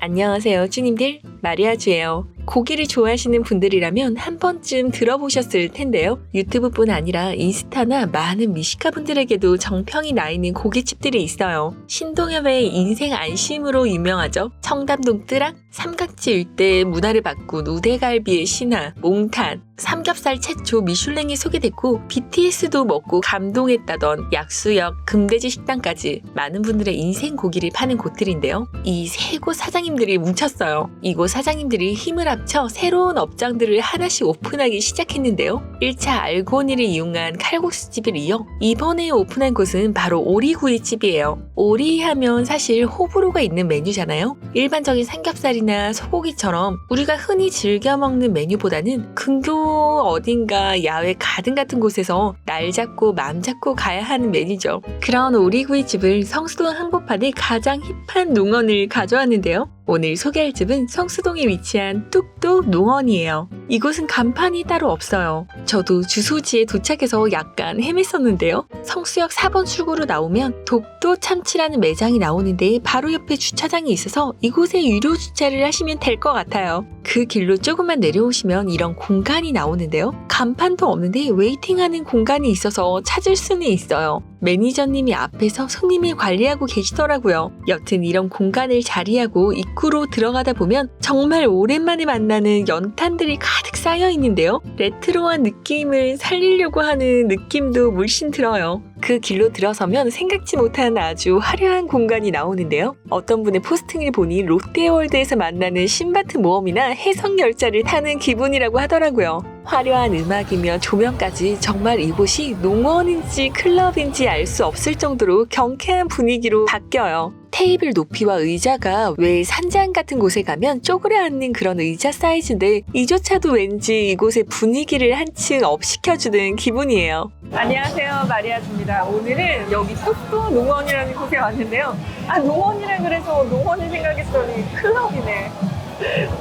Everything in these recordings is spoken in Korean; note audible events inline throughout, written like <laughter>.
안녕하세요, 주님들. 마리아주예요. 고기를 좋아하시는 분들이라면 한 번쯤 들어보셨을 텐데요. 유튜브뿐 아니라 인스타나 많은 미식가 분들에게도 정평이 나 있는 고깃집들이 있어요. 신동엽의 인생 안심으로 유명하죠. 청담동 뜨락, 삼각지 일대 문화를 바꾼 우대갈비의 신화, 몽탄, 삼겹살 최초 미슐랭에 소개됐고 BTS도 먹고 감동했다던 약수역, 금돼지 식당까지 많은 분들의 인생 고기를 파는 곳들인데요. 이 세 곳 사장님들이 뭉쳤어요. 이곳 사장님들이 힘을 합쳐 새로운 업장들을 하나씩 오픈하기 시작했는데요. 1차 알고니를 이용한 칼국수집을 이어 이번에 오픈한 곳은 바로 오리구이집이에요. 오리 하면 사실 호불호가 있는 메뉴잖아요. 일반적인 삼겹살이나 소고기처럼 우리가 흔히 즐겨 먹는 메뉴보다는 근교 어딘가 야외 가든 같은 곳에서 날 잡고 맘 잡고 가야 하는 메뉴죠. 그런 오리구이집을 성수동 한복판에 가장 힙한 농원을 가져왔는데요. 오늘 소개할 집은 성수동에 위치한 뚝 뚝 농원이에요. 이곳은 간판이 따로 없어요. 저도 주소지에 도착해서 약간 헤맸었는데요. 성수역 4번 출구로 나오면 독도 참치라는 매장이 나오는데 바로 옆에 주차장이 있어서 이곳에 유료 주차를 하시면 될 것 같아요. 그 길로 조금만 내려오시면 이런 공간이 나오는데요. 간판도 없는데 웨이팅하는 공간이 있어서 찾을 수는 있어요. 매니저님이 앞에서 손님을 관리하고 계시더라고요. 여튼 이런 공간을 자리하고 입구로 들어가다 보면 정말 오랜만에 만나는 연탄들이 가득 쌓여 있는데요. 레트로한 느낌을 살리려고 하는 느낌도 물씬 들어요. 그 길로 들어서면 생각지 못한 아주 화려한 공간이 나오는데요. 어떤 분의 포스팅을 보니 롯데월드에서 만나는 신바트 모험이나 해성열차를 타는 기분이라고 하더라고요. 화려한 음악이며 조명까지 정말 이곳이 농원인지 클럽인지 알 수 없을 정도로 경쾌한 분위기로 바뀌어요. 테이블 높이와 의자가 왜 산장 같은 곳에 가면 쪼그려 앉는 그런 의자 사이즈인데 이조차도 왠지 이곳의 분위기를 한층 업시켜주는 기분이에요. 안녕하세요 마리아주입니다. 오늘은 여기 뚝뚝 농원이라는 곳에 왔는데요. 아 농원이라 그래서 농원을 생각했더니 클럽이네.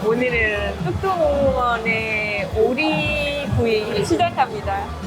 오늘은 뚝뚝 농원의 오리구이 시작합니다.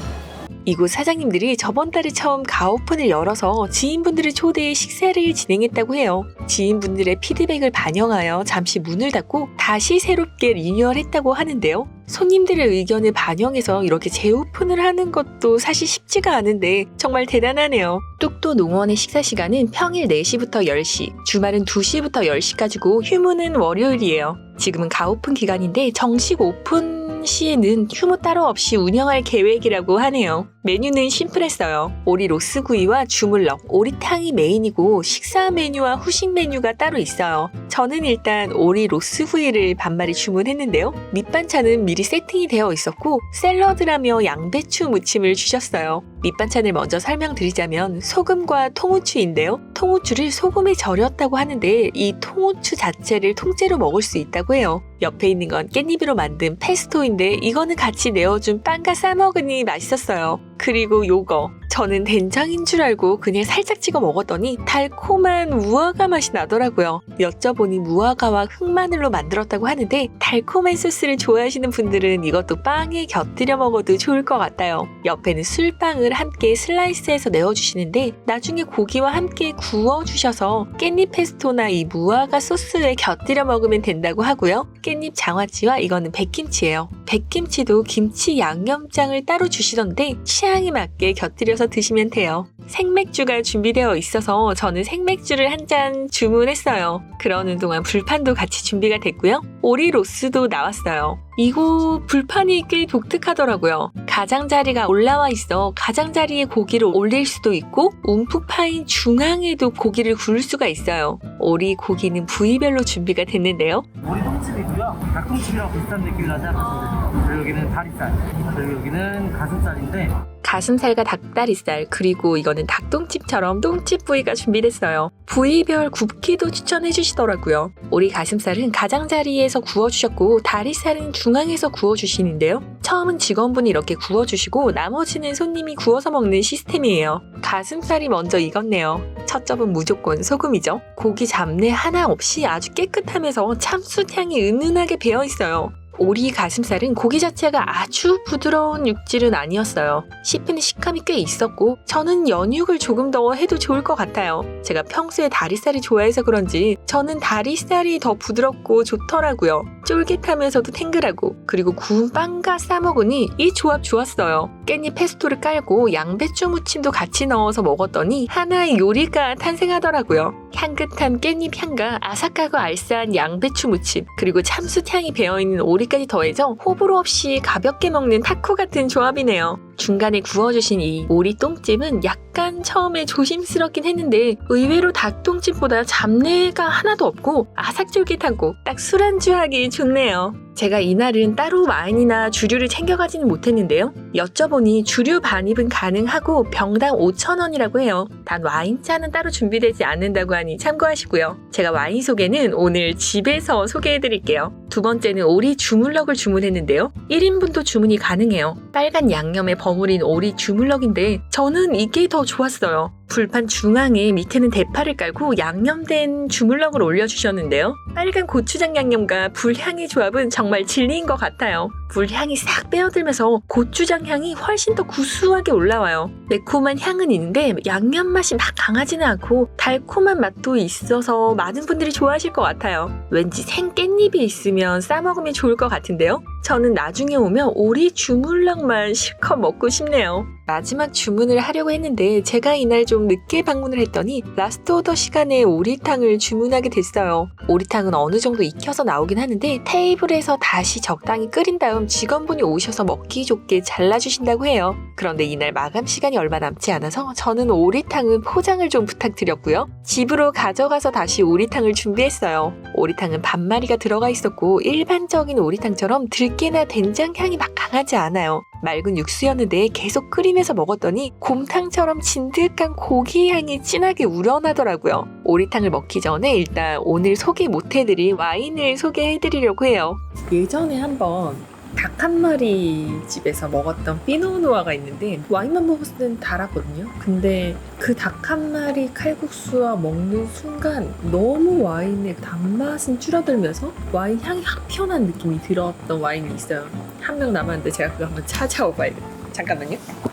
이곳 사장님들이 저번 달에 처음 가오픈을 열어서 지인분들을 초대해 식사를 진행했다고 해요. 지인분들의 피드백을 반영하여 잠시 문을 닫고 다시 새롭게 리뉴얼했다고 하는데요. 손님들의 의견을 반영해서 이렇게 재오픈을 하는 것도 사실 쉽지가 않은데 정말 대단하네요. 뚝도 농원의 식사 시간은 평일 4시부터 10시, 주말은 2시부터 10시까지고 휴무는 월요일이에요. 지금은 가오픈 기간인데 정식 오픈 시에는 휴무 따로 없이 운영할 계획이라고 하네요. 메뉴는 심플했어요. 오리 로스구이와 주물럭, 오리탕이 메인이고 식사 메뉴와 후식 메뉴가 따로 있어요. 저는 일단 오리 로스구이를 반마리 주문했는데요. 밑반찬은 미리 세팅이 되어 있었고 샐러드라며 양배추 무침을 주셨어요. 밑반찬을 먼저 설명드리자면 소금과 통후추인데요. 통후추를 소금에 절였다고 하는데 이 통후추 자체를 통째로 먹을 수 있다고 해요. 옆에 있는 건 깻잎으로 만든 페스토인데 이거는 같이 내어준 빵과 싸먹으니 맛있었어요. 그리고 요거 저는 된장인 줄 알고 그냥 살짝 찍어 먹었더니 달콤한 무화과 맛이 나더라고요. 여쭤보니 무화과와 흑마늘로 만들었다고 하는데 달콤한 소스를 좋아하시는 분들은 이것도 빵에 곁들여 먹어도 좋을 것 같아요. 옆에는 술빵을 함께 슬라이스해서 내어주시는데 나중에 고기와 함께 구워주셔서 깻잎 페스토나 이 무화과 소스에 곁들여 먹으면 된다고 하고요. 깻잎 장아찌와 이거는 백김치예요. 백김치도 김치 양념장을 따로 주시던데 취향에 맞게 곁들여 서 드시면 돼요. 생맥주가 준비되어 있어서 저는 생맥주를 한 잔 주문했어요. 그러는 동안 불판도 같이 준비가 됐고요. 오리 로스도 나왔어요. 이곳 불판이 꽤 독특하더라고요. 가장자리가 올라와 있어 가장자리에 고기를 올릴 수도 있고 움푹 파인 중앙에도 고기를 구울 수가 있어요. 오리 고기는 부위별로 준비가 됐는데요. 오리 통집이고요. 닭통집이랑 비슷한 느낌이 나지 않습니다. 그리고 여기는 다리살, 그리고 여기는 가슴살인데 가슴살과 닭다리살 그리고 이거는 닭똥집처럼 똥집 부위가 준비됐어요. 부위별 굽기도 추천해 주시더라고요. 오리 가슴살은 가장자리에서 구워주셨고 다리살은 중앙에서 구워주시는데요. 처음은 직원분이 이렇게 구워주시고 나머지는 손님이 구워서 먹는 시스템이에요. 가슴살이 먼저 익었네요. 첫 접은 무조건 소금이죠. 고기 잡내 하나 없이 아주 깨끗하면서 참숯 향이 은은하게 배어 있어요. 오리 가슴살은 고기 자체가 아주 부드러운 육질은 아니었어요. 씹히는 식감이 꽤 있었고 저는 연육을 조금 더 해도 좋을 것 같아요. 제가 평소에 다리살이 좋아해서 그런지 저는 다리살이 더 부드럽고 좋더라고요. 쫄깃하면서도 탱글하고 그리고 구운 빵과 싸먹으니 이 조합 좋았어요. 깻잎 페스토를 깔고 양배추 무침도 같이 넣어서 먹었더니 하나의 요리가 탄생하더라고요. 향긋한 깻잎 향과 아삭하고 알싸한 양배추 무침 그리고 참숯 향이 배어있는 오리 까지 더해져 호불호 없이 가볍게 먹는 타코 같은 조합이네요. 중간에 구워주신 이 오리 똥집은 약간 처음에 조심스럽긴 했는데 의외로 닭똥집보다 잡내가 하나도 없고 아삭쫄깃하고 딱 술안주하기 좋네요. 제가 이날은 따로 와인이나 주류를 챙겨가지는 못했는데요. 여쭤보니 주류 반입은 가능하고 병당 5,000원이라고 해요. 단 와인잔은 따로 준비되지 않는다고 하니 참고하시고요. 제가 와인 소개는 오늘 집에서 소개해드릴게요. 두 번째는 오리 주물럭을 주문했는데요. 1인분도 주문이 가능해요. 빨간 양념에 버 무린 오리 주물럭인데 저는 이게 더 좋았어요. 불판 중앙에 밑에는 대파를 깔고 양념된 주물럭을 올려주셨는데요. 빨간 고추장 양념과 불향의 조합은 정말 진리인 것 같아요. 불향이 싹 빼어들면서 고추장 향이 훨씬 더 구수하게 올라와요. 매콤한 향은 있는데 양념 맛이 막 강하지는 않고 달콤한 맛도 있어서 많은 분들이 좋아하실 것 같아요. 왠지 생 깻잎이 있으면 싸먹으면 좋을 것 같은데요. 저는 나중에 오면 오리 주물럭만 <laughs> 실컷 먹고 싶네요. 마지막 주문을 하려고 했는데 제가 이날 좀 늦게 방문을 했더니 라스트 오더 시간에 오리탕을 주문하게 됐어요. 오리탕은 어느 정도 익혀서 나오긴 하는데 테이블에서 다시 적당히 끓인 다음 직원분이 오셔서 먹기 좋게 잘라주신다고 해요. 그런데 이날 마감 시간이 얼마 남지 않아서 저는 오리탕은 포장을 좀 부탁드렸고요. 집으로 가져가서 다시 오리탕을 준비했어요. 오리탕은 반마리가 들어가 있었고 일반적인 오리탕처럼 들깨나 된장 향이 막 강하지 않아요. 맑은 육수였는데 계속 끓이면서 먹었더니 곰탕처럼 진득한 고기 향이 진하게 우러나더라고요. 오리탕을 먹기 전에 일단 오늘 소개 못해드린 와인을 소개해드리려고 해요. 예전에 한번 닭 한 마리 집에서 먹었던 피노누아가 있는데 와인만 먹었을 땐 달았거든요. 근데 그 닭 한 마리 칼국수와 먹는 순간 너무 와인의 단맛은 줄어들면서 와인 향이 확 피어난 느낌이 들었던 와인이 있어요. 한 명 남았는데 제가 그거 한번 찾아오 봐야 돼요. 잠깐만요.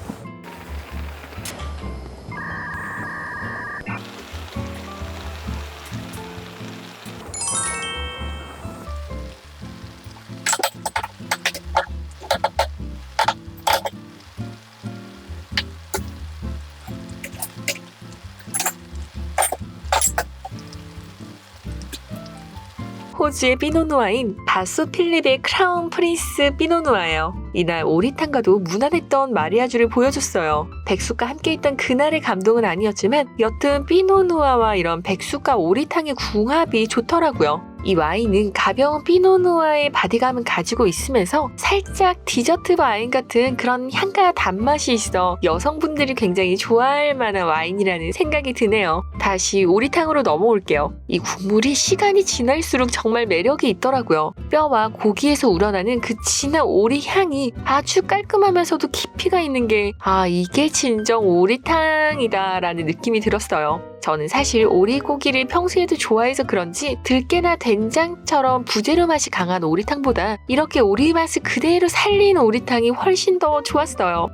호주의 피노누아인 바소 필립의 크라운 프린스 피노누아예요. 이날 오리탕과도 무난했던 마리아주를 보여줬어요. 백숙과 함께 있던 그날의 감동은 아니었지만 여튼 피노누아와 이런 백숙과 오리탕의 궁합이 좋더라고요. 이 와인은 가벼운 피노누아의 바디감은 가지고 있으면서 살짝 디저트 와인 같은 그런 향과 단맛이 있어 여성분들이 굉장히 좋아할 만한 와인이라는 생각이 드네요. 다시 오리탕으로 넘어올게요. 이 국물이 시간이 지날수록 정말 매력이 있더라고요. 뼈와 고기에서 우러나는 그 진한 오리 향이 아주 깔끔하면서도 깊이가 있는 게 아, 이게 진정 오리탕이다라는 느낌이 들었어요. 저는 사실 오리고기를 평소에도 좋아해서 그런지 들깨나 된장처럼 부재료 맛이 강한 오리탕보다 이렇게 오리 맛을 그대로 살린 오리탕이 훨씬 더 좋았어요.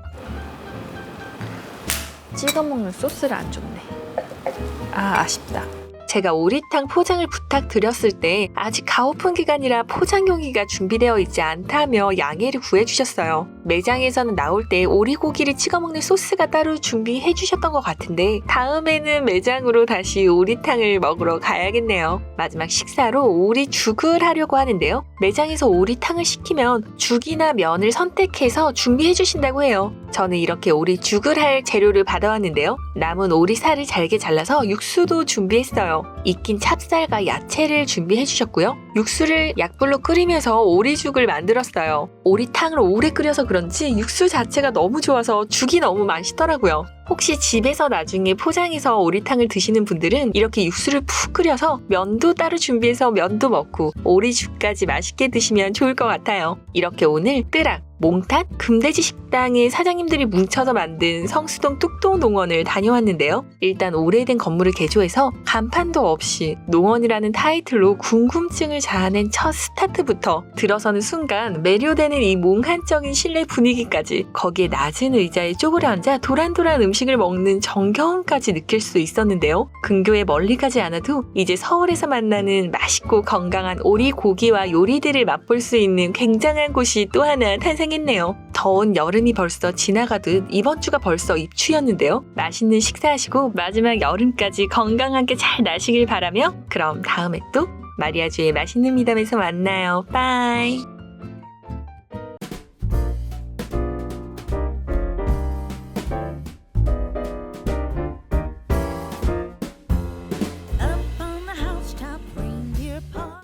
찍어 먹는 소스를 안 줬네. 아, 아쉽다. 제가 오리탕 포장을 부탁드렸을 때 아직 가오픈 기간이라 포장 용기가 준비되어 있지 않다며 양해를 구해주셨어요. 매장에서는 나올 때 오리고기를 찍어 먹는 소스가 따로 준비해 주셨던 것 같은데 다음에는 매장으로 다시 오리탕을 먹으러 가야겠네요. 마지막 식사로 오리 죽을 하려고 하는데요. 매장에서 오리탕을 시키면 죽이나 면을 선택해서 준비해 주신다고 해요. 저는 이렇게 오리 죽을 할 재료를 받아왔는데요. 남은 오리 살을 잘게 잘라서 육수도 준비했어요. 익힌 찹쌀과 야채를 준비해 주셨고요. 육수를 약불로 끓이면서 오리죽을 만들었어요. 오리탕을 오래 끓여서 그런지 육수 자체가 너무 좋아서 죽이 너무 맛있더라고요. 혹시 집에서 나중에 포장해서 오리탕을 드시는 분들은 이렇게 육수를 푹 끓여서 면도 따로 준비해서 면도 먹고 오리죽까지 맛있게 드시면 좋을 것 같아요. 이렇게 오늘 뜨락, 몽탄, 금돼지 식당의 사장님들이 뭉쳐서 만든 성수동 뚝동 농원을 다녀왔는데요. 일단 오래된 건물을 개조해서 간판도 없이 농원이라는 타이틀로 궁금증을 자아낸 첫 스타트부터 들어서는 순간 매료되는 이 몽환적인 실내 분위기까지 거기에 낮은 의자에 쪼그려 앉아 도란도란 음식을 먹는 정겨움까지 느낄 수 있었는데요. 근교에 멀리 가지 않아도 이제 서울에서 만나는 맛있고 건강한 오리 고기와 요리들을 맛볼 수 있는 굉장한 곳이 또 하나 탄생 했네요. 더운 여름이 벌써 지나가듯 이번 주가 벌써 입추였는데요. 맛있는 식사하시고 마지막 여름까지 건강하게 잘 나시길 바라며 그럼 다음에 또 마리아주의 맛있는 미담에서 만나요. 빠이.